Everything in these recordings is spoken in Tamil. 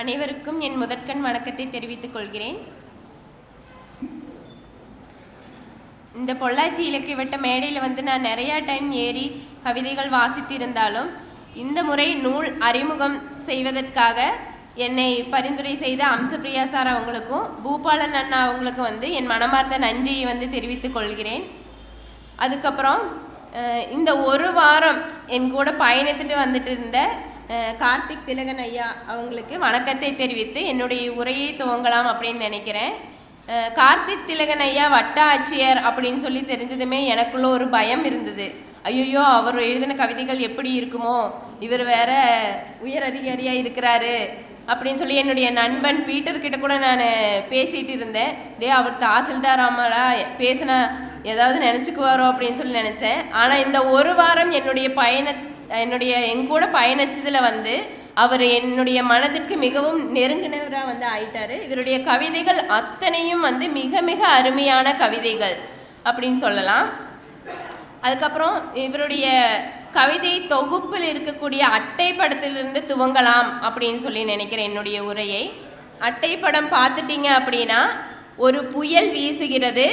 அனைவருக்கும் என் முதற்கண் வணக்கத்தை தெரிவித்துக் கொள்கிறேன். இந்த பொள்ளாச்சி இலக்கிய வட்ட மேடையில் வந்து நான் நிறையா டைம் ஏறி கவிதைகள் வாசித்திருந்தாலும் இந்த முறை நூல் அறிமுகம் செய்வதற்காக என்னை பரிந்துரை செய்த அம்சப்பிரியா சார் அவங்களுக்கும் பூபாலன் அண்ணா அவங்களுக்கும் வந்து என் மனமார்ந்த நன்றியை வந்து தெரிவித்துக் கொள்கிறேன். அதுக்கப்புறம் இந்த ஒரு வாரம் என் கூட பயணித்துட்டு வந்துட்டு இருந்த கார்த்திக் திலகன் ஐயா அவங்களுக்கு வணக்கத்தை தெரிவித்து என்னுடைய உரையை துவங்கலாம் அப்படின்னு நினைக்கிறேன். கார்த்திக் திலகன் ஐயா வட்ட ஆட்சியர் அப்படின்னு சொல்லி தெரிஞ்சதுமே எனக்குள்ள ஒரு பயம் இருந்தது. ஐயோ அவர் எழுதின கவிதைகள் எப்படி இருக்குமோ இவர் வேற உயர் அதிகாரியா இருக்கிறாரு அப்படின்னு சொல்லி என்னுடைய நண்பன் பீட்டர் கிட்ட கூட நான் பேசிட்டு இருந்தேன். டே அவர் தாசில்தார் ஆமாடா பேசினா ஏதாவது நினச்சிக்குவாரோ அப்படின்னு சொல்லி நினச்சேன். ஆனால் இந்த ஒரு வாரம் என்னுடைய பயண என்னுடைய எங்கூட பயணிச்சதில் வந்து அவர் என்னுடைய மனதிற்கு மிகவும் நெருங்கினவராக வந்து ஆயிட்டாரு. இவருடைய கவிதைகள் அத்தனையும் வந்து மிக மிக அருமையான கவிதைகள் அப்படின்னு சொல்லலாம். அதுக்கப்புறம் இவருடைய கவிதை தொகுப்பில் இருக்கக்கூடிய அட்டைப்படத்திலிருந்து துவங்கலாம் அப்படின்னு சொல்லி நினைக்கிறேன் என்னுடைய உரையை. அட்டைப்படம் பார்த்துட்டீங்க அப்படின்னா ஒரு புயல் வீசுகிறது.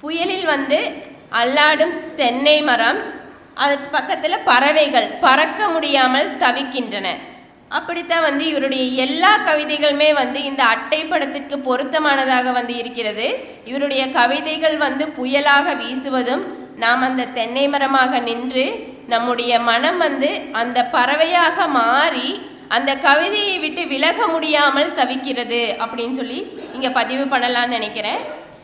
புயலில் வந்து அல்லாடும் தென்னை மரம் அதுக்கு பக்கத்தில் பறவைகள் பறக்க முடியாமல் தவிக்கின்றன. அப்படித்தான் வந்து இவருடைய எல்லா கவிதைகளுமே வந்து இந்த அட்டைப்படத்துக்கு பொருத்தமானதாக வந்து இருக்கிறது. இவருடைய கவிதைகள் வந்து புயலாக வீசுவதும் நாம் அந்த தென்னை மரமாக நின்று நம்முடைய மனம் வந்து அந்த பறவையாக மாறி அந்த கவிதையை விட்டு விலக முடியாமல் தவிக்கிறது அப்படின்னு சொல்லி இங்கே பதிவு பண்ணலான்னு நினைக்கிறேன்.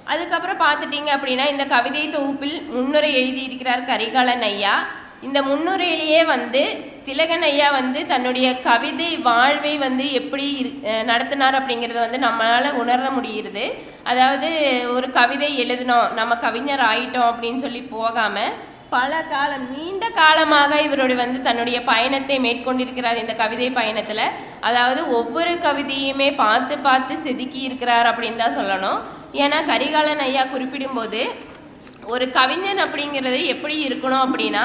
அதுக்கப்புறம் பார்த்துட்டீங்க அப்படின்னா இந்த கவிதை தொகுப்பில் முன்னுரை எழுதியிருக்கிறார் கரிகாலன் ஐயா. இந்த முன்னுரையிலேயே வந்து திலகன் ஐயா வந்து தன்னுடைய கவிதை வாழ்வை வந்து எப்படி இரு- நடத்தினார் அப்படிங்கிறத வந்து நம்மளால் உணர முடிகிறது அதாவது ஒரு கவிதை எழுதினோம் நம்ம கவிஞர் ஆயிட்டோம் அப்படின்னு சொல்லி போகாமல் பல காலம் நீண்ட காலமாக இவருடைய வந்து தன்னுடைய பயணத்தை மேற்கொண்டிருக்கிறார். இந்த கவிதை பயணத்தில் அதாவது ஒவ்வொரு கவிதையுமே பார்த்து பார்த்து செதுக்கி இருக்கிறார் அப்படின்னு தான் சொல்லணும். ஏன்னா கரிகாலன் ஐயா குறிப்பிடும்போது ஒரு கவிஞன் அப்படிங்கிறது எப்படி இருக்கணும் அப்படின்னா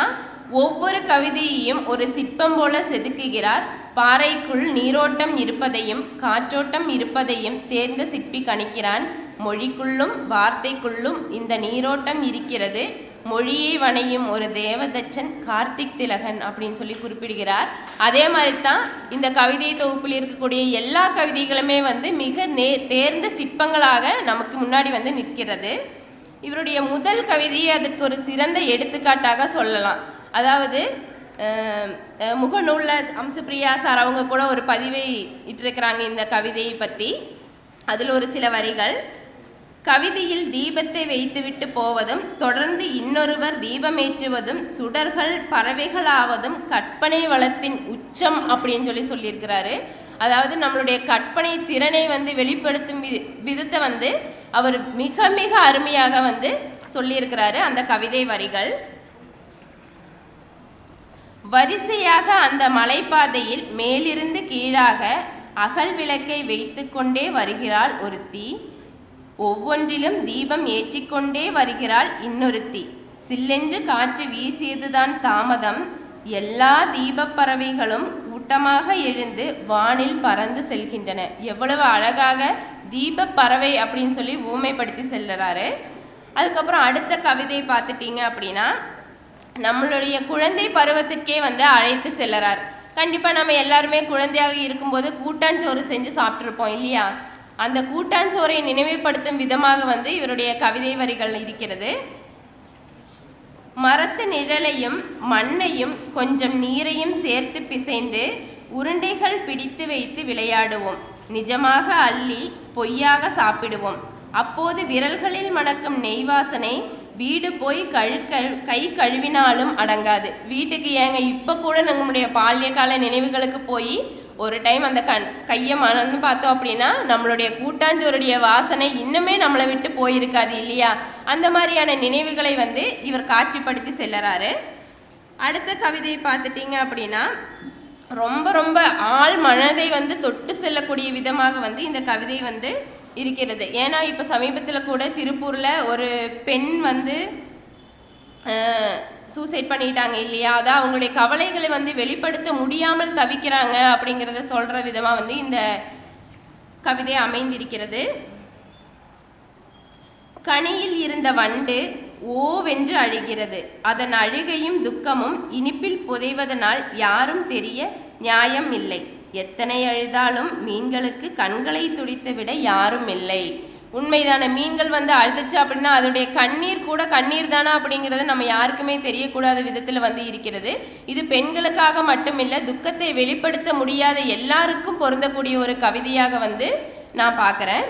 ஒவ்வொரு கவிதையையும் ஒரு சிற்பம் போல செதுக்குகிறார். பாறைக்குள் நீரோட்டம் இருப்பதையும் காற்றோட்டம் இருப்பதையும் தேர்ந்த சிற்பி கணிக்கிறான். மொழிக்குள்ளும் வார்த்தைக்குள்ளும் இந்த நீரோட்டம் இருக்கிறது. மொழியை வணையும் ஒரு தேவதச்சன் கார்த்திக் திலகன் அப்படின்னு சொல்லி குறிப்பிடுகிறார். அதே மாதிரி தான் இந்த கவிதை தொகுப்பில் இருக்கக்கூடிய எல்லா கவிதைகளுமே வந்து மிக நே தேர்ந்த சிற்பங்களாக நமக்கு முன்னாடி வந்து நிற்கிறது. இவருடைய முதல் கவிதையை அதற்கு ஒரு சிறந்த எடுத்துக்காட்டாக சொல்லலாம். அதாவது முகநூலில் அம்சப்பிரியா சார் அவங்க கூட ஒரு பதிவை இட்டிருக்கிறாங்க இந்த கவிதையை பற்றி அதில் ஒரு சில வரிகள் கவிதையில் தீபத்தை வைத்துவிட்டு போவதும் தொடர்ந்து இன்னொருவர் தீபமேற்றுவதும் சுடர்கள் பறவைகளாவதும் கற்பனை வளத்தின் உச்சம் அப்படின்னு சொல்லி சொல்லியிருக்கிறாரு. அதாவது நம்மளுடைய கற்பனை திறனை வந்து வெளிப்படுத்தும் வி விதத்தை வந்து அவர் மிக மிக அருமையாக வந்து சொல்லியிருக்கிறாரு அந்த கவிதை வரிகள். வரிசையாக அந்த மலைப்பாதையில் மேலிருந்து கீழாக அகல் விளக்கை வைத்துக்கொண்டே வருகிறாள் ஒரு தீ ஒவ்வொன்றிலும் தீபம் ஏற்றிக்கொண்டே வருகிறாள் இன்னொருத்தி. சில்லென்று காற்று வீசியதுதான் தாமதம். எல்லா தீபப் பறவைகளும் கூட்டமாக எழுந்து வானில் பறந்து செல்கின்றன. எவ்வளவு அழகாக தீபப்பறவை அப்படின்னு சொல்லி ஊமைப்படுத்தி செல்லுறாரு அதுக்கப்புறம் அடுத்த கவிதை பார்த்துட்டீங்க அப்படின்னா நம்மளுடைய குழந்தை பருவத்திற்கே வந்து அழைத்து செல்லறார் கண்டிப்பாக நம்ம எல்லாருமே குழந்தையாக இருக்கும்போது கூட்டாஞ்சோறு செஞ்சு சாப்பிட்ருப்போம் இல்லையா? அந்த கூட்டாஞ்சோரை நினைவுபடுத்தும் விதமாக வந்து இவருடைய கவிதை வரிகள் இருக்கிறது. மரத்து நிழலையும் மண்ணையும் கொஞ்சம் நீரையும் சேர்த்து பிசைந்து உருண்டைகள் பிடித்து வைத்து விளையாடுவோம். நிஜமாக அள்ளி பொய்யாக சாப்பிடுவோம். அப்போது விரல்களில் மணக்கும் நெய் வாசனை வீடு போய் கழு கழு- கை கழுவினாலும் அடங்காது. வீட்டுக்கு ஏங்க இப்போ கூட நம்முடைய பால்ய கால நினைவுகளுக்கு போய் ஒரு டைம் அந்த கண் கையை மணந்து பார்த்தோம் அப்படின்னா நம்மளுடைய கூட்டாஞ்சோருடைய வாசனை இன்னுமே நம்மளை விட்டு போயிருக்காது இல்லையா? அந்த மாதிரியான நினைவுகளை வந்து இவர் காட்சிப்படுத்தி செல்லறாரு. அடுத்த கவிதையை பார்த்துட்டீங்க அப்படின்னா ரொம்ப ரொம்ப ஆள் மனதை வந்து தொட்டு செல்லக்கூடிய விதமாக வந்து இந்த கவிதை வந்து இருக்கிறது. ஏன்னா இப்போ சமீபத்தில் கூட திருப்பூரில் ஒரு பெண் வந்து சூசைட் பண்ணிட்டாங்க இல்லையா? அதான் அவங்களுடைய கவலைகளை வந்து வெளிப்படுத்த முடியாமல் தவிக்கிறாங்க அப்படிங்கிறத சொல்கிற விதமாக வந்து இந்த கவிதை அமைந்திருக்கிறது. கனியில் இருந்த வண்டு ஓவென்று அழுகிறது. அதன் அழுகையும் துக்கமும் இனிப்பில் புதைவதனால் யாரும் தெரிய நியாயம் இல்லை. எத்தனை அழுதாலும் மீன்களுக்கு கண்களை துடித்து விட யாரும் இல்லை. உண்மைதான? மீன்கள் வந்து அழுதுச்சு அப்படின்னா அதோடைய கண்ணீர் கூட கண்ணீர் தானா அப்படிங்கிறது நம்ம யாருக்குமே தெரியக்கூடாத விதத்தில் வந்து இருக்கிறது. இது பெண்களுக்காக மட்டுமில்லை துக்கத்தை வெளிப்படுத்த முடியாத எல்லாருக்கும் பொருந்தக்கூடிய ஒரு கவிதையாக வந்து நான் பார்க்குறேன்.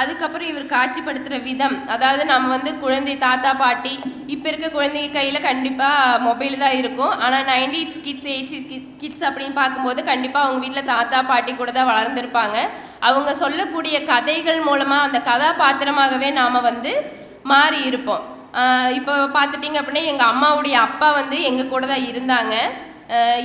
அதுக்கப்புறம் இவர் காட்சிப்படுத்துகிற விதம். அதாவது நம்ம வந்து குழந்தை தாத்தா பாட்டி இப்போ இருக்க குழந்தைங்க கையில் கண்டிப்பாக மொபைல் தான் இருக்கும். ஆனால் நைன்டிஸ் கிட்ஸ் எயிட்ஸ் கிட்ஸ் அப்படின்னு பார்க்கும்போது கண்டிப்பாக அவங்க வீட்டில் தாத்தா பாட்டி கூட தான் வளர்ந்துருப்பாங்க. அவங்க சொல்லக்கூடிய கதைகள் மூலமாக அந்த கதாபாத்திரமாகவே நாம் வந்து மாறி இருப்போம். இப்போ பார்த்துட்டிங்க அப்படின்னா எங்கள் அம்மாவுடைய அப்பா வந்து எங்கள் கூட தான் இருந்தாங்க.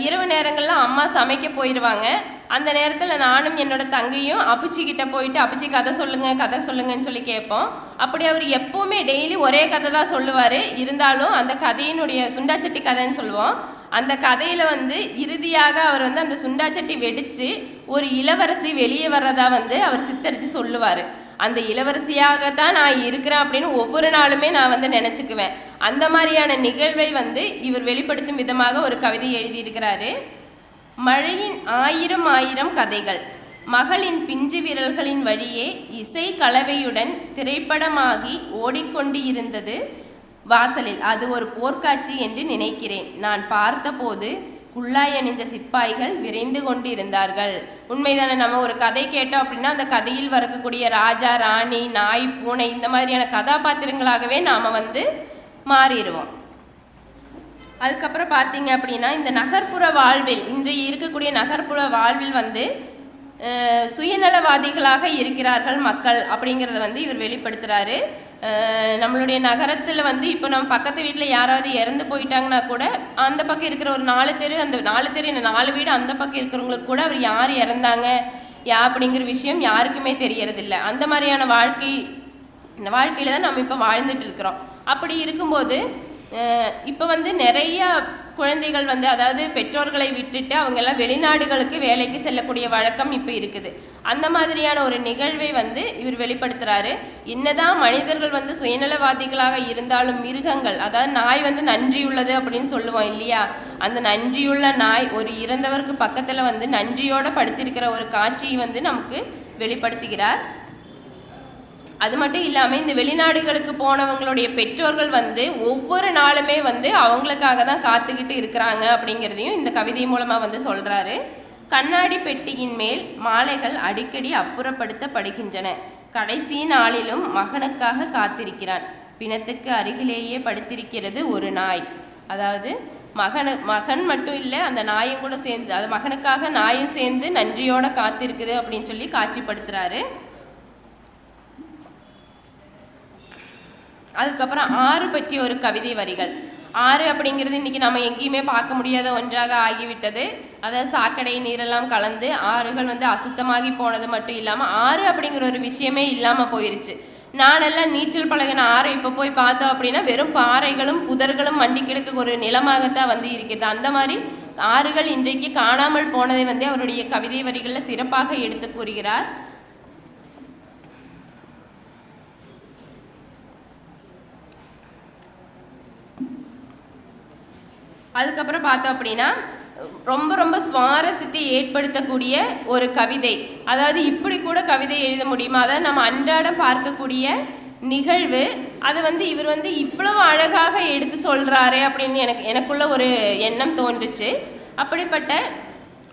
இரவு நேரங்களில் அம்மா சமைக்க போயிடுவாங்க அந்த நேரத்தில் நானும் என்னோட தங்கையும் அப்பிச்சிக்கிட்ட போயிட்டு அப்பிச்சி கதை சொல்லுங்க கதை சொல்லுங்கன்னு சொல்லி கேட்போம். அப்படி அவர் எப்போவுமே டெய்லி ஒரே கதை தான் சொல்லுவார். இருந்தாலும் அந்த கதையினுடைய சுண்டாச்சட்டி கதைன்னு சொல்லுவோம். அந்த கதையில் வந்து இறுதியாக அவர் வந்து அந்த சுண்டாச்சட்டி வெடித்து ஒரு இளவரசி வெளியே வர்றதா வந்து அவர் சித்தரித்து சொல்லுவார். அந்த இளவரசியாக தான் நான் இருக்கிறேன் அப்படின்னு ஒவ்வொரு நாளுமே நான் வந்து நினச்சிக்குவேன். அந்த மாதிரியான நிகழ்வை வந்து இவர் வெளிப்படுத்தும் விதமாக ஒரு கவிதை எழுதியிருக்கிறாரு. மழையின் ஆயிரம் ஆயிரம் கதைகள். மகளின் பிஞ்சு விரல்களின் வழியே இசை கலவையுடன் திரைப்படமாகி ஓடிக்கொண்டு இருந்தது வாசலில். அது ஒரு போர்க்காட்சி என்று நினைக்கிறேன். நான் பார்த்தபோது குள்ளாய் அணிந்த சிப்பாய்கள் விரைந்து கொண்டு இருந்தார்கள் உண்மைதானே நம்ம ஒரு கதை கேட்டோம் அப்படின்னா அந்த கதையில் வரக்கூடிய ராஜா ராணி நாய் பூனை இந்த மாதிரியான கதாபாத்திரங்களாகவே நாம் வந்து மாறிடுவோம். அதுக்கப்புறம் பார்த்தீங்க அப்படின்னா இந்த நகர்ப்புற வாழ்வில் இன்று இருக்கக்கூடிய நகர்ப்புற வாழ்வில் வந்து சுயநலவாதிகளாக இருக்கிறார்கள் மக்கள் அப்படிங்கிறத வந்து இவர் வெளிப்படுத்துகிறாரு நம்மளுடைய நகரத்தில் வந்து இப்போ நம்ம பக்கத்து வீட்டில் யாராவது இறந்து போயிட்டாங்கன்னா கூட அந்த பக்கம் இருக்கிற ஒரு நாலு தெரு அந்த நாலு தெரு இந்த நாலு வீடு அந்த பக்கம் இருக்கிறவங்களுக்கு கூட அவர் யார் இறந்தாங்க யா அப்படிங்கிற விஷயம் யாருக்குமே தெரியறதில்ல. அந்த மாதிரியான வாழ்க்கை இந்த வாழ்க்கையில் தான் நம்ம இப்போ வாழ்ந்துட்டு இருக்கிறோம். அப்படி இருக்கும்போது இப்போ வந்து நிறைய குழந்தைகள் வந்து அதாவது பெற்றோர்களை விட்டுட்டு அவங்க எல்லாம் வெளிநாடுகளுக்கு வேலைக்கு செல்லக்கூடிய வழக்கம் இப்போ இருக்குது. அந்த மாதிரியான ஒரு நிகழ்வை வந்து இவர் வெளிப்படுத்துகிறாரு என்னதான் மனிதர்கள் வந்து சுயநலவாதிகளாக இருந்தாலும் மிருகங்கள் அதாவது நாய் வந்து நன்றியுள்ளது அப்படின்னு சொல்லுவோம் இல்லையா? அந்த நன்றியுள்ள நாய் ஒரு இறந்தவருக்கு பக்கத்தில் வந்து நன்றியோட படுத்திருக்கிற ஒரு காட்சியை வந்து நமக்கு வெளிப்படுத்துகிறார். அது மட்டும் இல்லாமல் இந்த வெளிநாடுகளுக்கு போனவங்களுடைய பெற்றோர்கள் வந்து ஒவ்வொரு நாளுமே வந்து அவங்களுக்காக தான் காத்துக்கிட்டு இருக்கிறாங்க அப்படிங்கிறதையும் இந்த கவிதை மூலமாக வந்து சொல்கிறாரு கண்ணாடி பெட்டியின் மேல் மாலைகள் அடிக்கடி அப்புறப்படுத்தப்படுகின்றன. கடைசி நாளிலும் மகனுக்காக காத்திருக்கிறான். பிணத்துக்கு அருகிலேயே படுத்திருக்கிறது ஒரு நாய். அதாவது மகனு மகன் மட்டும் இல்லை அந்த நாயும் கூட சேர்ந்து அது மகனுக்காக நாயும் சேர்ந்து நன்றியோட காத்திருக்குது அப்படின்னு சொல்லி காட்சிப்படுத்துகிறாரு அதுக்கப்புறம் ஆறு பற்றிய ஒரு கவிதை வரிகள். ஆறு அப்படிங்கிறது இன்னைக்கு நம்ம எங்கேயுமே பார்க்க முடியாத ஒன்றாக ஆகிவிட்டது. அதாவது சாக்கடை நீரெல்லாம் கலந்து ஆறுகள் வந்து அசுத்தமாகி போனது மட்டும் இல்லாமல் ஆறு அப்படிங்கிற ஒரு விஷயமே இல்லாமல் போயிருச்சு. நானெல்லாம் நீச்சல் பழகின ஆறு இப்போ போய் பார்த்தோம் அப்படின்னா வெறும் பாறைகளும் புதர்களும் மண்டி கிடக்க ஒரு நிலமாகத்தான் வந்து இருக்குது அந்த மாதிரி ஆறுகள் இன்றைக்கு காணாமல் போனதை வந்து அவருடைய கவிதை வரிகளில் சிறப்பாக எடுத்து கூறுகிறார். அதுக்கப்புறம் பார்த்தோம் அப்படின்னா ரொம்ப ரொம்ப சுவாரஸ்யத்தை ஏற்படுத்தக்கூடிய ஒரு கவிதை. அதாவது இப்படி கூட கவிதை எழுத முடியுமா? அதாவது நம்ம அன்றாடம் பார்க்கக்கூடிய நிகழ்வு அதை வந்து இவர் வந்து இவ்வளவு அழகாக எடுத்து சொல்கிறாரு அப்படின்னு எனக்கு எனக்குள்ள ஒரு எண்ணம் தோன்றுச்சு. அப்படிப்பட்ட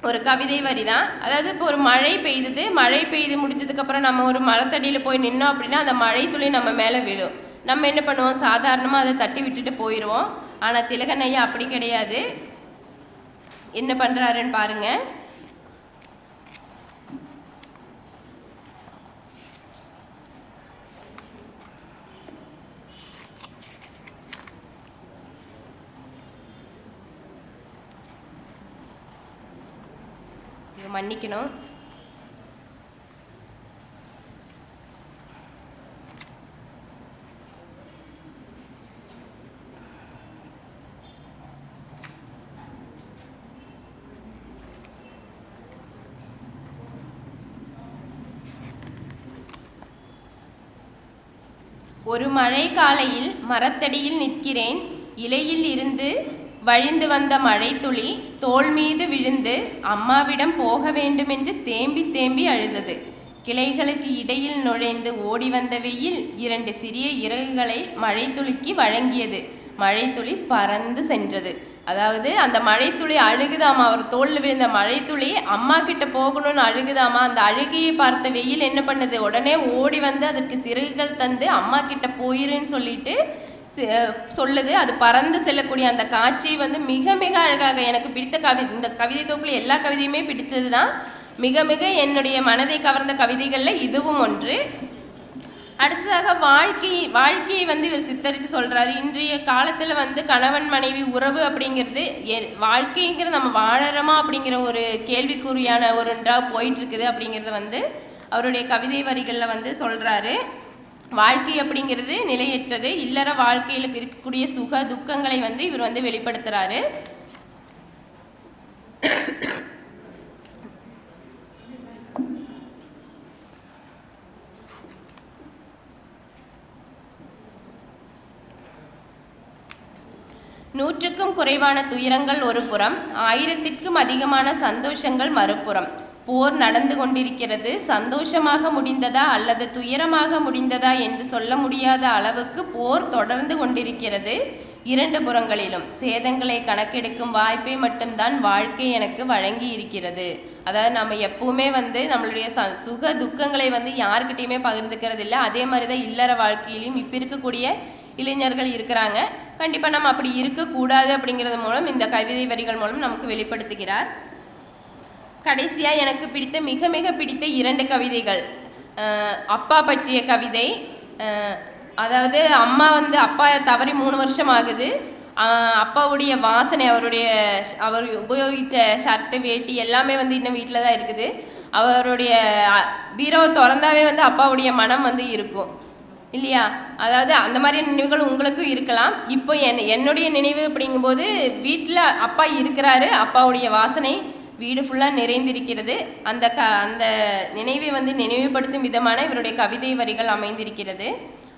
ஒரு கவிதை வரி தான் அதாவது இப்போ ஒரு மழை பெய்யுது மழை பெய்து முடிஞ்சதுக்கப்புறம் நம்ம ஒரு மரத்தடியில் போய் நின்னோம் அப்படின்னா அந்த மழை துளி நம்ம மேலே விழும். நம்ம என்ன பண்ணுவோம்? சாதாரணமாக அதை தட்டி விட்டுட்டு போயிடுவோம் ஆனால் திலகன் ஐயா அப்படி கிடையாது. என்ன பண்ணுறாருன்னு பாருங்க. மன்னிக்கணும். ஒரு மழை காலையில் மரத்தடியில் நிற்கிறேன். இலையில் இருந்து வழிந்து வந்த மழைத்துளி தோள் மீது விழுந்து அம்மாவிடம் போக வேண்டுமென்று தேம்பி தேம்பி அழுதது. கிளைகளுக்கு இடையில் நுழைந்து ஓடி வந்த வெயில் இரண்டு சிறிய இறகுகளை மழைத்துளிக்கு வழங்கியது. மழைத்துளி பறந்து சென்றது. அதாவது அந்த மழைத்துளி அழுகுதாமா அவர் தோல்ல விழுந்த மழைத்துளி. அம்மா கிட்ட போகணும்னு அழுகுதாமா அந்த அழுகையை பார்த்த வெயில் என்ன பண்ணுது? உடனே ஓடி வந்து அதற்கு சிறகுகள் தந்து அம்மா கிட்ட போயிருன்னு சொல்லிட்டு சொல்லுது. அது பறந்து செல்லக்கூடிய அந்த காட்சி வந்து மிக மிக அழகாக எனக்கு பிடித்த கவி இந்த கவிதை தொகுப்பில் எல்லா கவிதையுமே பிடிச்சது தான் மிக மிக என்னுடைய மனதை கவர்ந்த கவிதைகளில் இதுவும் ஒன்று. அடுத்ததாக வாழ்க்கை வாழ்க்கையை வந்து இவர் சித்தரித்து சொல்கிறாரு இன்றைய காலத்தில் வந்து கணவன் மனைவி உறவு அப்படிங்கிறது வாழ்க்கைங்கிற நம்ம வாழறோமா அப்படிங்கிற ஒரு கேள்விக்குறியான ஒரு ஒன்றாக போயிட்டு இருக்குது அப்படிங்கிறத வந்து அவருடைய கவிதை வரிகளில் வந்து சொல்கிறாரு வாழ்க்கை அப்படிங்கிறது நிலையற்றது. இல்லற வாழ்க்கையில் இருக்கக்கூடிய சுக துக்கங்களை வந்து இவர் வந்து வெளிப்படுத்துகிறாரு நூற்றுக்கும் குறைவான துயரங்கள் ஒரு புறம் ஆயிரத்திற்கும் அதிகமான சந்தோஷங்கள் மறுபுறம். போர் நடந்து கொண்டிருக்கிறது. சந்தோஷமாக முடிந்ததா அல்லது துயரமாக முடிந்ததா என்று சொல்ல முடியாத அளவுக்கு போர் தொடர்ந்து கொண்டிருக்கிறது. இரண்டு புறங்களிலும் சேதங்களை கணக்கெடுக்கும் வாய்ப்பை மட்டும்தான் வாழ்க்கை எனக்கு வழங்கி இருக்கிறது. அதாவது நம்ம எப்பவுமே வந்து நம்மளுடைய ச சுக துக்கங்களை வந்து யாருக்கிட்டையுமே பகிர்ந்துக்கிறது இல்லை அதே மாதிரி தான் இல்லற வாழ்க்கையிலையும் இப்போ இருக்கக்கூடிய இளைஞர்கள் இருக்கிறாங்க. கண்டிப்பாக நம்ம அப்படி இருக்கக்கூடாது அப்படிங்கிறது மூலம் இந்த கவிதை வரிகள் மூலம் நமக்கு வெளிப்படுத்துகிறார். கடைசியாக எனக்கு பிடித்த மிக மிக பிடித்த இரண்டு கவிதைகள். அப்பா பற்றிய கவிதை. அதாவது அம்மா வந்து அப்பா தவறி மூணு வருஷம் ஆகுது. அப்பாவுடைய வாசனை அவருடைய அவர் உபயோகித்த ஷர்ட்டு வேட்டி எல்லாமே வந்து இன்னும் வீட்டில் தான் இருக்குது. அவருடைய பீரோ திறந்தாவே வந்து அப்பாவுடைய மனம் வந்து இருக்கும். இல்லையா? அதாவது அந்த மாதிரி நினைவுகள் உங்களுக்கும் இருக்கலாம். இப்போ என் என்னுடைய நினைவு அப்படிங்கும்போது வீட்டில் அப்பா இருக்கிறாரு. அப்பாவுடைய வாசனை வீடு ஃபுல்லாக நிறைந்திருக்கிறது. அந்த க அந்த நினைவை வந்து நினைவுபடுத்தும் விதமான இவருடைய கவிதை வரிகள் அமைந்திருக்கிறது.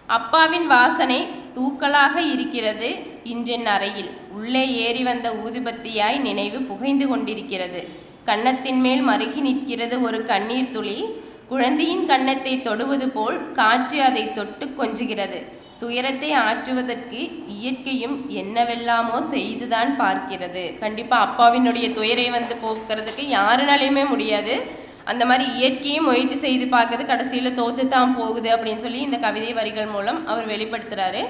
அப்பாவின் வாசனை தூக்கலாக இருக்கிறது. இன்றென் அறையில் உள்ளே ஏறி வந்த ஊதுபத்தியாய் நினைவு புகைந்து கொண்டிருக்கிறது. கன்னத்தின் மேல் மருகி நிற்கிறது ஒரு கண்ணீர் துளி. குழந்தையின் கன்னத்தை தொடுவது போல் காற்று அதை தொட்டு கொஞ்சுகிறது. துயரத்தை ஆற்றுவதற்கு இயற்கையும் என்னவெல்லாமோ செய்துதான் பார்க்கிறது. கண்டிப்பாக அப்பாவினுடைய துயரை வந்து போக்குறதுக்கு யாருனாலையுமே முடியாது. அந்த மாதிரி இயற்கையும் முயற்சி செய்து பார்க்குறது கடைசியில் தோத்து தான் போகுது அப்படின்னு சொல்லி இந்த கவிதை வரிகள் மூலம் அவர் வெளிப்படுத்துகிறாரு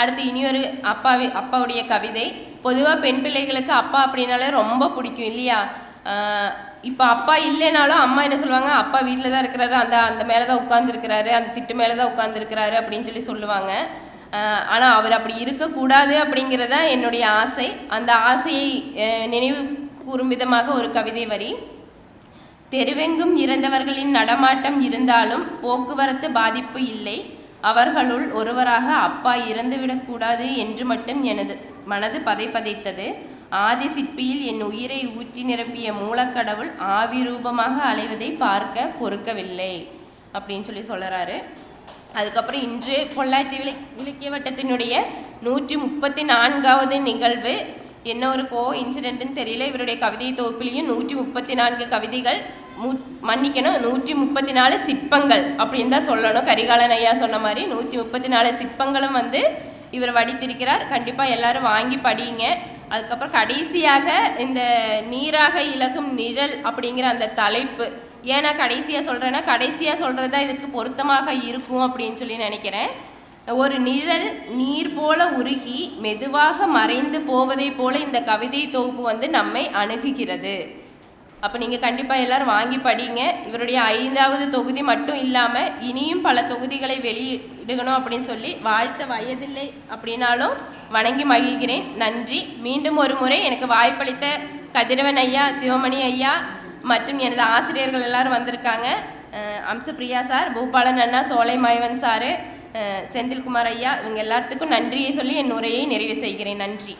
அடுத்து இனியொரு அப்பாவி அப்பாவுடைய கவிதை பொதுவாக பெண் பிள்ளைகளுக்கு அப்பா அப்படின்னாலே ரொம்ப பிடிக்கும் இல்லையா? இப்போ அப்பா இல்லைனாலும் அம்மா என்ன சொல்லுவாங்க? அப்பா வீட்டில் தான் இருக்கிறாரு. அந்த அந்த மேலே தான் உட்காந்துருக்கிறாரு அந்த திட்டு மேலே தான் உட்காந்துருக்கிறாரு அப்படின்னு சொல்லி சொல்லுவாங்க. ஆனால் அவர் அப்படி இருக்கக்கூடாது அப்படிங்கிறது தான் என்னுடைய ஆசை. அந்த ஆசையை நினைவு கூறும் விதமாக ஒரு கவிதை வரி. தெருவெங்கும் இறந்தவர்களின் நடமாட்டம் இருந்தாலும் போக்குவரத்து பாதிப்பு இல்லை. அவர்களுள் ஒருவராக அப்பா இறந்துவிடக்கூடாது என்று மட்டும் எனது மனது பதை பதைத்தது ஆதி சிற்பியில் என் உயிரை ஊற்றி நிரப்பிய மூலக்கடவுள் ஆவிரூபமாக அலைவதை பார்க்க பொறுக்கவில்லை அப்படின்னு சொல்லி சொல்லுறாரு அதுக்கப்புறம் இன்று பொள்ளாச்சி விலை இலக்கிய வட்டத்தினுடைய நூற்றி முப்பத்தி நான்காவது நிகழ்வு. என்ன ஒரு கோ இன்சிடென்ட்னு தெரியல. இவருடைய கவிதை தொகுப்பிலையும் நூற்றி முப்பத்தி நான்கு கவிதைகள் மு மன்னிக்கணும். நூற்றி முப்பத்தி நாலு சிற்பங்கள் அப்படின்னு தான் சொல்லணும். கரிகாலன் ஐயா சொன்ன மாதிரி நூற்றி முப்பத்தி நாலு சிற்பங்களும் வந்து இவர் வடித்திருக்கிறார். கண்டிப்பாக எல்லாரும் வாங்கி படியுங்க. அதுக்கப்புறம் கடைசியாக இந்த நீராக இலகும் நிழல் அப்படிங்கிற அந்த தலைப்பு. ஏன்னா கடைசியாக சொல்கிறேன்னா கடைசியாக சொல்கிறது தான் இதுக்கு பொருத்தமாக இருக்கும் அப்படின்னு சொல்லி நினைக்கிறேன். ஒரு நிழல் நீர் போல உருகி மெதுவாக மறைந்து போவதைப் போல இந்த கவிதை தொகுப்பு வந்து நம்மை அணுகுகிறது. அப்போ நீங்கள் கண்டிப்பாக எல்லோரும் வாங்கி படிங்க. இவருடைய ஐந்தாவது தொகுதி மட்டும் இல்லாமல் இனியும் பல தொகுதிகளை வெளியிடுகணும் அப்படின்னு சொல்லி வாழ்த்த வயதில்லை அப்படின்னாலும் வணங்கி மகிழ்கிறேன். நன்றி. மீண்டும் ஒரு முறை எனக்கு வாய்ப்பளித்த கதிரவன் ஐயா சிவமணி ஐயா மற்றும் எனது ஆசிரியர்கள் எல்லாரும் வந்திருக்காங்க. அம்சப்பிரியா சார் பூபாலன் அண்ணா சோலை மாயவன் சார் செந்தில்குமார் ஐயா இவங்க எல்லாத்துக்கும் நன்றியை சொல்லி என் உரையை நிறைவு செய்கிறேன். நன்றி.